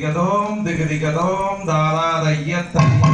దిగదోం దిగదిగదోం దారారయ్య తమ్మ